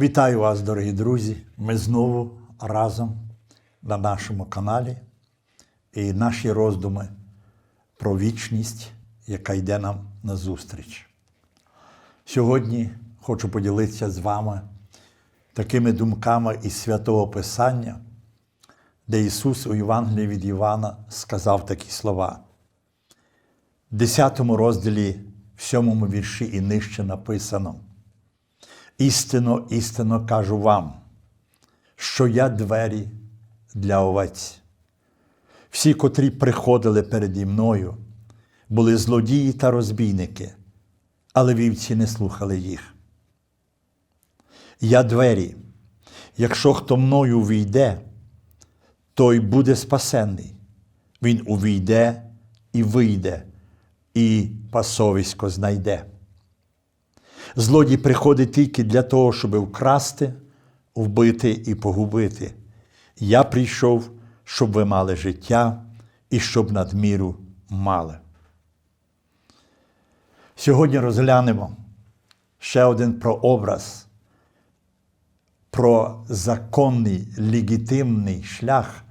Вітаю вас, дорогі друзі! Ми знову разом на нашому каналі і наші роздуми про вічність, яка йде нам назустріч. Сьогодні хочу поділитися з вами такими думками із святого Писання, де Ісус у Євангелії від Івана сказав такі слова. В 10 розділі, в 7 вірші і нижче написано. Істинно, істинно кажу вам, що я двері для овець. Всі, котрі приходили переді мною, були злодії та розбійники, але вівці не слухали їх. Я двері, якщо хто мною увійде, той буде спасенний. Він увійде і вийде, і пасовисько знайде. Злодій приходить тільки для того, щоб вкрасти, вбити і погубити. Я прийшов, щоб ви мали життя і щоб надміру мали. Сьогодні розглянемо ще один прообраз про законний легітимний шлях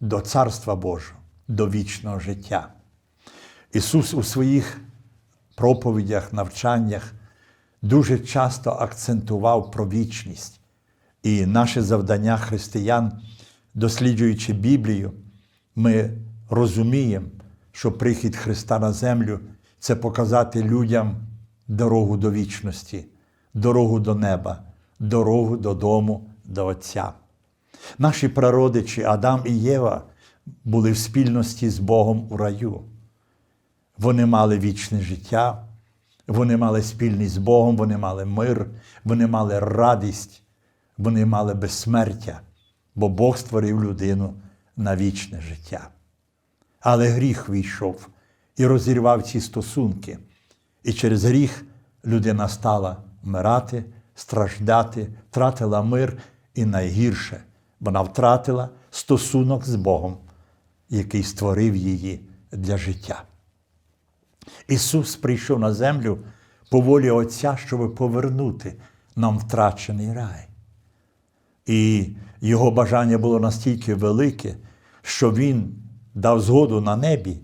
до Царства Божого, до вічного життя. Ісус у своїх проповідях, навчаннях дуже часто акцентував про вічність. І наше завдання християн, досліджуючи Біблію, ми розуміємо, що прихід Христа на землю це показати людям дорогу до вічності, дорогу до неба, дорогу додому, до Отця. Наші прародичі Адам і Єва були в спільності з Богом у раю. Вони мали вічне життя, вони мали спільність з Богом, вони мали мир, вони мали радість, вони мали безсмертя, бо Бог створив людину на вічне життя. Але гріх війшов і розірвав ці стосунки. І через гріх людина стала вмирати, страждати, втратила мир і найгірше, вона втратила стосунок з Богом, який створив її для життя. Ісус прийшов на землю по волі Отця, щоб повернути нам втрачений рай. І Його бажання було настільки велике, що Він дав згоду на небі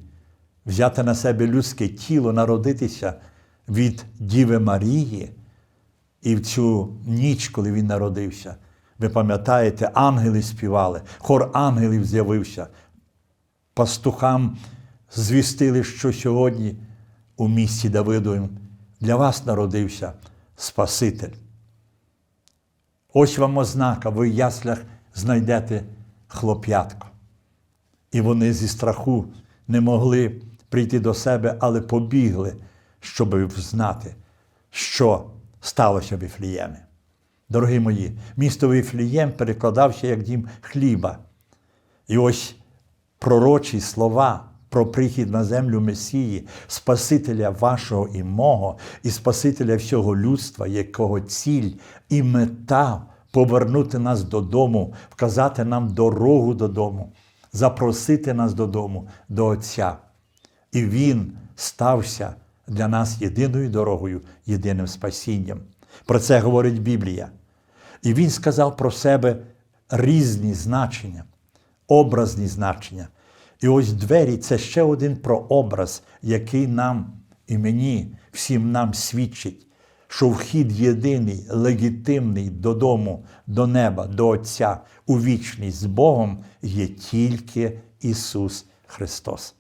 взяти на себе людське тіло, народитися від Діви Марії. І в цю ніч, коли він народився, ви пам'ятаєте, ангели співали, хор ангелів з'явився. Пастухам звістили, що сьогодні у місті Давидовим для вас народився Спаситель. Ось вам ознака, ви в яслях знайдете хлоп'ятко. І вони зі страху не могли прийти до себе, але побігли, щоб знати, що сталося в Віфліємі. Дорогі мої, місто Віфлієм перекладався як дім хліба. І ось пророчі слова про прихід на землю Месії, Спасителя вашого і мого, і Спасителя всього людства, якого ціль і мета повернути нас додому, вказати нам дорогу додому, запросити нас додому, до Отця. І Він стався для нас єдиною дорогою, єдиним спасінням. Про це говорить Біблія. І Він сказав про себе різні значення, образні значення. І ось двері це ще один прообраз, який нам і мені, всім нам свідчить, що вхід єдиний, легітимний додому, до неба, до Отця, у вічність з Богом є тільки Ісус Христос.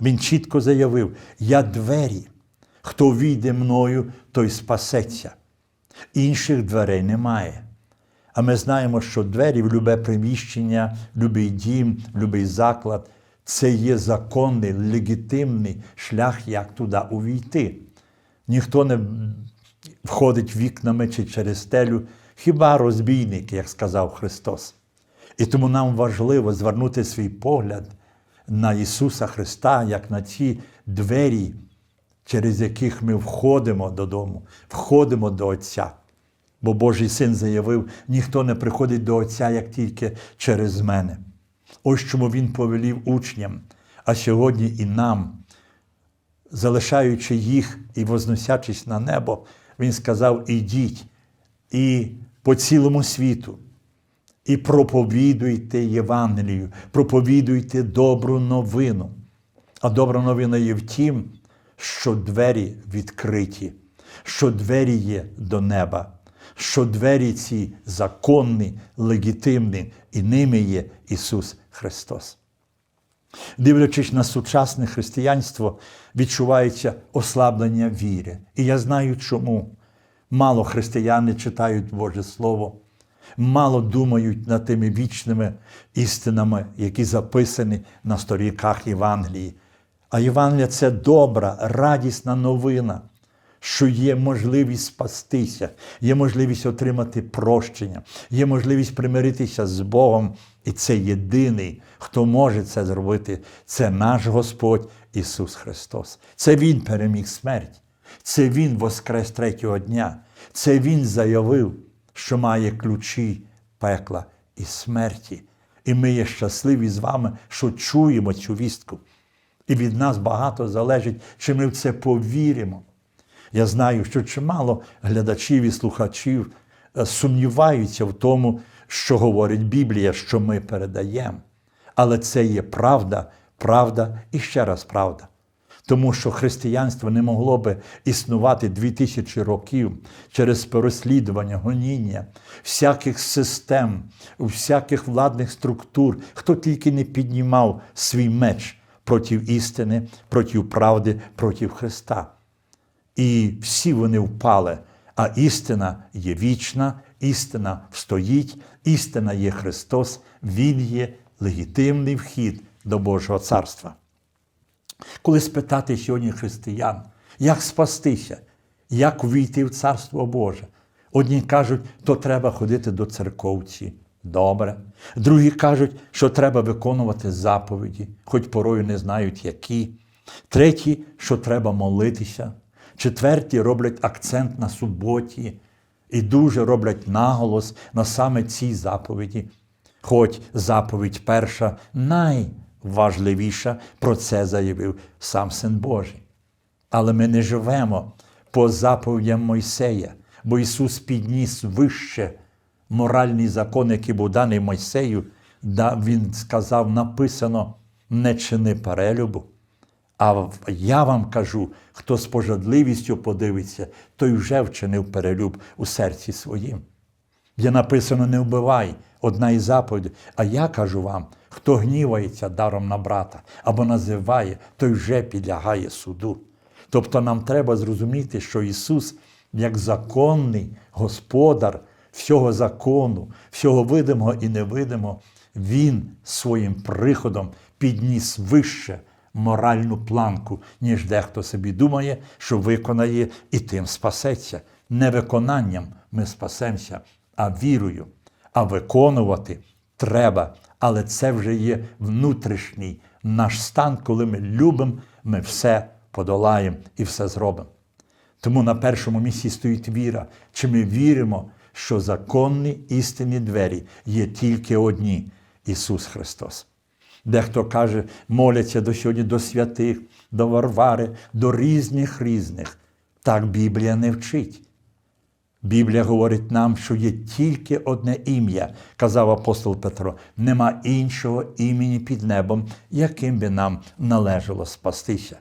Він чітко заявив: Я двері, хто війде мною, той спасеться. Інших дверей немає. А ми знаємо, що двері в любе приміщення, в любий дім, в любий заклад це є законний, легітимний шлях, як туди увійти. Ніхто не входить вікнами чи через стелю, хіба розбійник, як сказав Христос. І тому нам важливо звернути свій погляд на Ісуса Христа, як на ці двері, через яких ми входимо додому, входимо до Отця. Бо Божий син заявив: ніхто не приходить до Отця, як тільки через мене. Ось чому Він повелів учням, а сьогодні і нам, залишаючи їх і возносячись на небо, Він сказав: ідіть і по цілому світу. І проповідуйте Євангелію, проповідуйте добру новину. А добра новина є в тім, що двері відкриті, що двері є до неба, що двері ці законні, легітимні, і ними є Ісус Христос. Дивлячись на сучасне християнство, відчувається ослаблення віри. І я знаю чому. Мало християни читають Боже Слово, мало думають над тими вічними істинами, які записані на сторінках Євангелії. А Євангелія це добра, радісна новина, що є можливість спастися, є можливість отримати прощення, є можливість примиритися з Богом. І це єдиний, хто може це зробити, це наш Господь Ісус Христос. Це Він переміг смерть. Це Він воскрес третього дня. Це Він заявив, що має ключі пекла і смерті. І ми є щасливі з вами, що чуємо цю вістку. І від нас багато залежить, чи ми в це повіримо. Я знаю, що чимало глядачів і слухачів е, сумніваються в тому, що говорить Біблія, що ми передаємо. Але це є правда, правда і ще раз правда. Тому що християнство не могло би існувати дві тисячі років через переслідування, гоніння, всяких систем, всяких владних структур, хто тільки не піднімав свій меч проти істини, проти правди, проти Христа. І всі вони впали. А істина є вічна, істина встоїть, істина є Христос, Він є легітимний вхід до Божого царства. Коли спитати сьогодні християн, як спастися, як увійти в Царство Боже, одні кажуть, то треба ходити до церковці. Добре. Другі кажуть, що треба виконувати заповіді, хоч порою не знають які. Треті, що треба молитися. Четверті роблять акцент на суботі і дуже роблять наголос на саме цій заповіді. Хоч заповідь перша найважливіша, про це заявив сам Син Божий. Але ми не живемо по заповідям Мойсея, бо Ісус підніс вище моральний закон, який був даний Мойсею, Він сказав, написано: не чини перелюбу. А я вам кажу, хто з пожадливістю подивиться, той вже вчинив перелюб у серці своїм. Є написано: не вбивай одна із заповідей. А я кажу вам, хто гнівається даром на брата або називає, той вже підлягає суду. Тобто нам треба зрозуміти, що Ісус, як законний господар всього закону, всього видимого і невидимого, Він своїм приходом підніс вище моральну планку, ніж дехто собі думає, що виконає і тим спасеться. Не виконанням ми спасемося, а вірою. А виконувати треба. Але це вже є внутрішній наш стан, коли ми любимо, ми все подолаємо і все зробимо. Тому на першому місці стоїть віра. Чи ми віримо, що законні істинні двері є тільки одні Ісус Христос. Дехто каже, моляться до сьогодні до святих, до Варвари, до різних різних. Так Біблія не вчить. Біблія говорить нам, що є тільки одне ім'я, казав апостол Петро, нема іншого імені під небом, яким би нам належало спастися.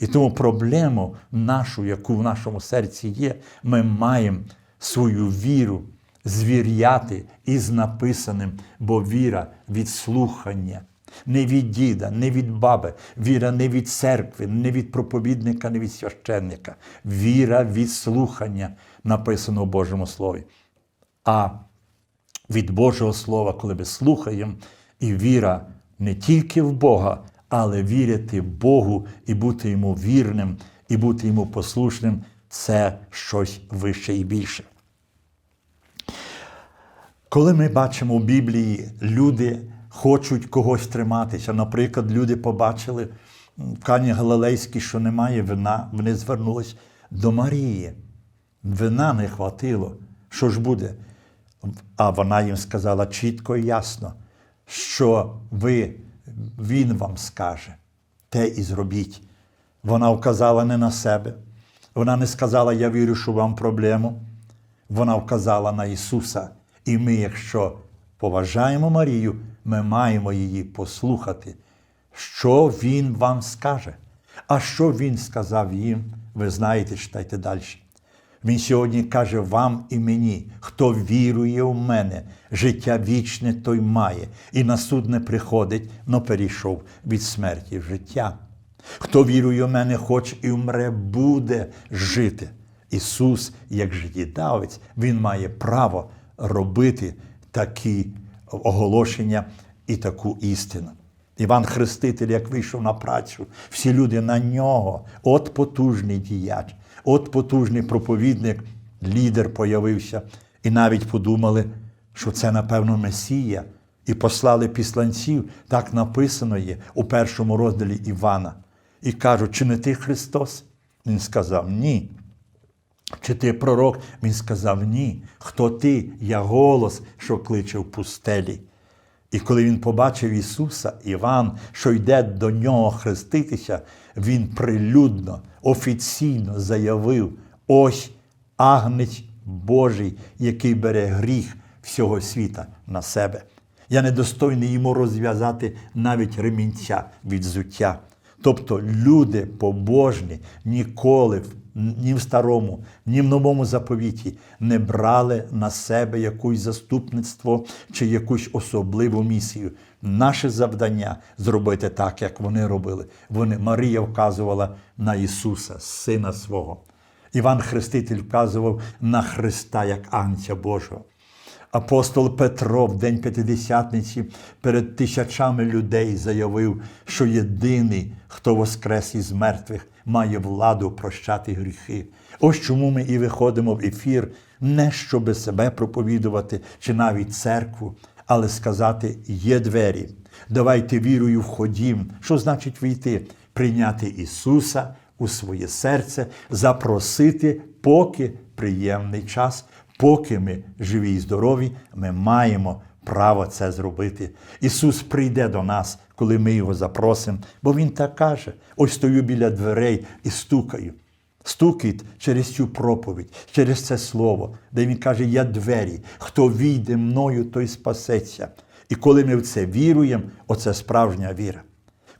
І тому проблему нашу, яку в нашому серці є, ми маємо свою віру звіряти із написаним, бо віра від слухання. Не від діда, не від баби, віра не від церкви, не від проповідника, не від священника. Віра від слухання написано в Божому Слові. А від Божого Слова, коли ми слухаємо, і віра не тільки в Бога, але вірити Богу і бути йому вірним, і бути йому послушним це щось вище і більше. Коли ми бачимо в Біблії, люди хочуть когось триматися. Наприклад, люди побачили в Кані Галилейській, що немає вина, вони звернулись до Марії. Вина не хватило. Що ж буде? А вона їм сказала чітко і ясно, що ви, він вам скаже, те і зробіть. Вона вказала не на себе. Вона не сказала, я вірю, що вам проблему. Вона вказала на Ісуса. І ми, якщо поважаємо Марію, ми маємо її послухати, що Він вам скаже. А що Він сказав їм, ви знаєте, читайте далі. Він сьогодні каже вам і мені, хто вірує в мене, життя вічне той має, і на суд не приходить, но перейшов від смерті в життя. Хто вірує в мене, хоч і вмре, буде жити. Ісус, як життєдавець, Він має право робити такі оголошення і таку істину. Іван Хреститель, як вийшов на працю, всі люди на нього, от потужний діяч, от потужний проповідник, лідер появився, і навіть подумали, що це, напевно, Месія, і послали післанців, так написано є у першому розділі Івана. І кажуть, чи не ти Христос? Він сказав ні. Чи ти пророк? Він сказав ні. Хто ти? Я голос, що кличе в пустелі. І коли він побачив Ісуса, Іван, що йде до нього хреститися, він прилюдно, офіційно заявив: ось агнець Божий, який бере гріх всього світа на себе. Я недостойний йому розв'язати навіть ремінця від зуття. Тобто люди побожні ніколи ні в старому, ні в новому заповіті не брали на себе якусь заступництво чи якусь особливу місію. Наше завдання зробити так, як вони робили. Вони Марія вказувала на Ісуса, Сина свого. Іван Хреститель вказував на Христа як Анця Божого. Апостол Петро в День П'ятидесятниці перед тисячами людей заявив, що єдиний, хто воскрес із мертвих, має владу прощати гріхи. Ось чому ми і виходимо в ефір, не щоби себе проповідувати чи навіть церкву, але сказати: є двері. Давайте вірою входім. Що значить війти? Прийняти Ісуса у своє серце, запросити, поки приємний час. Поки ми живі і здорові, ми маємо право це зробити. Ісус прийде до нас, коли ми Його запросимо, бо Він так каже: ось стою біля дверей і стукаю. Стукить через цю проповідь, через це слово, де Він каже: Я двері, хто війде мною, той спасеться. І коли ми в це віруємо, оце справжня віра.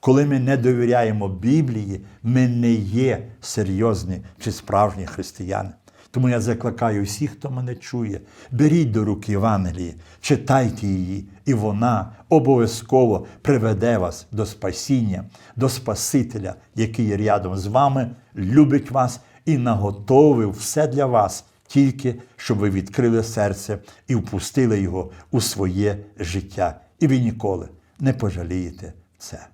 Коли ми не довіряємо Біблії, ми не є серйозні чи справжні християни. Тому я закликаю всіх, хто мене чує, беріть до рук Євангелії, читайте її, і вона обов'язково приведе вас до спасіння, до Спасителя, який рядом з вами, любить вас і наготовив все для вас, тільки щоб ви відкрили серце і впустили його у своє життя. І ви ніколи не пожалієте це.